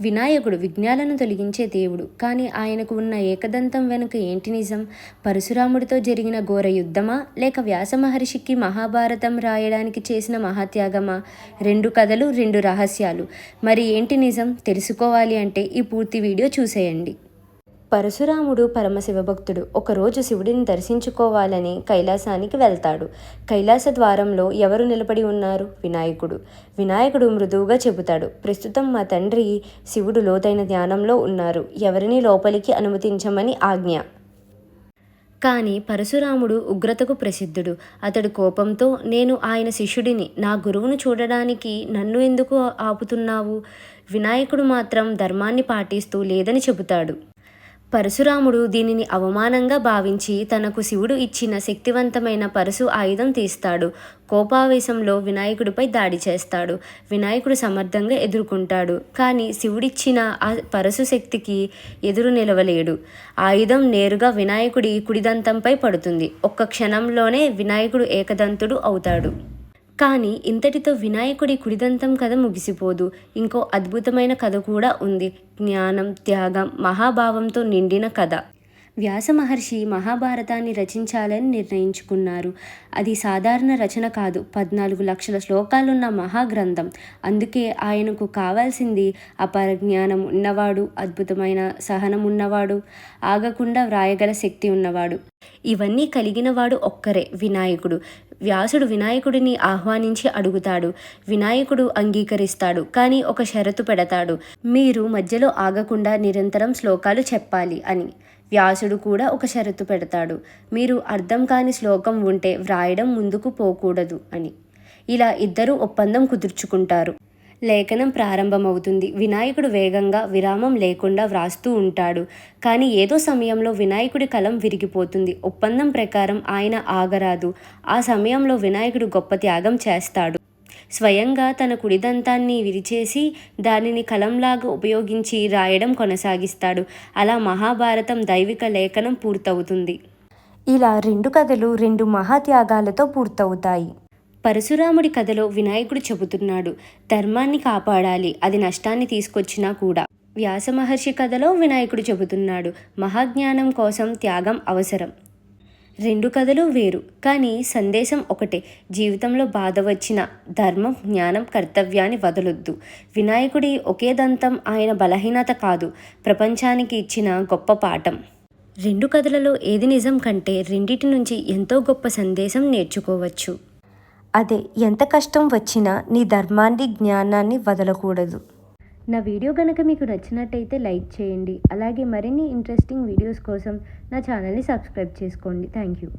వినాయకుడు విఘ్నాలను తొలగించే దేవుడు. కానీ ఆయనకు ఉన్న ఏకదంతం వెనుక ఏంటి నిజం? పరశురాముడితో జరిగిన ఘోర యుద్ధమా? లేక వ్యాస మహర్షికి మహాభారతం రాయడానికి చేసిన మహాత్యాగమా? రెండు కథలు రెండు రహస్యాలు. మరి ఏంటి నిజం? తెలుసుకోవాలి అంటే ఈ పూర్తి వీడియో చూసేయండి. పరశురాముడు పరమశివభక్తుడు. ఒకరోజు శివుడిని దర్శించుకోవాలని కైలాసానికి వెళ్తాడు. కైలాస ద్వారంలో ఎవరు నిలబడి ఉన్నారు? వినాయకుడు. వినాయకుడు మృదువుగా చెబుతాడు. ప్రస్తుతం మా తండ్రి శివుడు లోతైన ధ్యానంలో ఉన్నారు. ఎవరిని లోపలికి అనుమతించమని ఆజ్ఞ. కానీ పరశురాముడు ఉగ్రతకు ప్రసిద్ధుడు. అతడు కోపంతో నేను ఆయన శిష్యుడిని. నా గురువును చూడడానికి నన్ను ఎందుకు ఆపుతున్నావు? వినాయకుడు మాత్రం ధర్మాన్ని పాటిస్తూ లేదని చెబుతాడు. పరశురాముడు దీనిని అవమానంగా భావించి తనకు శివుడు ఇచ్చిన శక్తివంతమైన పరశు ఆయుధం తీస్తాడు. కోపావేశంలో వినాయకుడిపై దాడి చేస్తాడు. వినాయకుడు సమర్థంగా ఎదుర్కొంటాడు. కానీ శివుడిచ్చిన ఆ పరశు శక్తికి ఎదురు నిలవలేడు. ఆయుధం నేరుగా వినాయకుడి కుడిదంతంపై పడుతుంది. ఒక్క క్షణంలోనే వినాయకుడు ఏకదంతుడు అవుతాడు. కానీ ఇంతటితో వినాయకుడి కుడిదంతం కథ ముగిసిపోదు. ఇంకో అద్భుతమైన కథ కూడా ఉంది. జ్ఞానం త్యాగం మహాభావంతో నిండిన కథ. వ్యాస మహర్షి మహాభారతాన్ని రచించాలని నిర్ణయించుకున్నారు. అది సాధారణ రచన కాదు. పద్నాలుగు లక్షల శ్లోకాలున్న మహాగ్రంథం. అందుకే ఆయనకు కావాల్సింది అపార జ్ఞానం ఉన్నవాడు అద్భుతమైన సహనం ఉన్నవాడు ఆగకుండా వ్రాయగల శక్తి ఉన్నవాడు. ఇవన్నీ కలిగినవాడు ఒక్కరే వినాయకుడు. వ్యాసుడు వినాయకుడిని ఆహ్వానించి అడుగుతాడు. వినాయకుడు అంగీకరిస్తాడు కానీ ఒక షరతు పెడతాడు. మీరు మధ్యలో ఆగకుండా నిరంతరం శ్లోకాలు చెప్పాలి అని. వ్యాసుడు కూడా ఒక షరతు పెడతాడు. మీరు అర్థం కాని శ్లోకం ఉంటే వ్రాయడం ముందుకు పోకూడదు అని. ఇలా ఇద్దరు ఒప్పందం కుదుర్చుకుంటారు. లేఖనం ప్రారంభమవుతుంది. వినాయకుడు వేగంగా విరామం లేకుండా వ్రాస్తూ ఉంటాడు. కానీ ఏదో సమయంలో వినాయకుడి కలం విరిగిపోతుంది. ఒప్పందం ప్రకారం ఆయన ఆగరాదు. ఆ సమయంలో వినాయకుడు గొప్ప త్యాగం చేస్తాడు. స్వయంగా తన కుడిదంతాన్ని విరిచేసి దానిని కలంలాగా ఉపయోగించి రాయడం కొనసాగిస్తాడు. అలా మహాభారతం దైవిక లేఖనం పూర్తవుతుంది. ఇలా రెండు కథలు రెండు మహాత్యాగాలతో పూర్తవుతాయి. పరశురాముడి కథలో వినాయకుడు చెబుతున్నాడు ధర్మాన్ని కాపాడాలి అది నష్టాన్ని తీసుకొచ్చినా కూడా. వ్యాస మహర్షి కథలో వినాయకుడు చెబుతున్నాడు మహాజ్ఞానం కోసం త్యాగం అవసరం. రెండు కథలు వేరు. కానీ సందేశం ఒకటే. జీవితంలో బాధ వచ్చిన ధర్మం జ్ఞానం కర్తవ్యాన్ని వదలొద్దు. వినాయకుడి ఒకే దంతం ఆయన బలహీనత కాదు. ప్రపంచానికి ఇచ్చిన గొప్ప పాఠం. రెండు కథలలో ఏది నిజం కంటే రెండిటి నుంచి ఎంతో గొప్ప సందేశం నేర్చుకోవచ్చు. అదే ఎంత కష్టం వచ్చినా నీ ధర్మాన్ని జ్ఞానాన్ని వదలకూడదు. నా వీడియో కనుక మీకు నచ్చినట్టయితే లైక్ చేయండి. అలాగే మరిన్ని ఇంట్రెస్టింగ్ వీడియోస్ కోసం నా ఛానల్ని సబ్స్క్రైబ్ చేసుకోండి. Thank you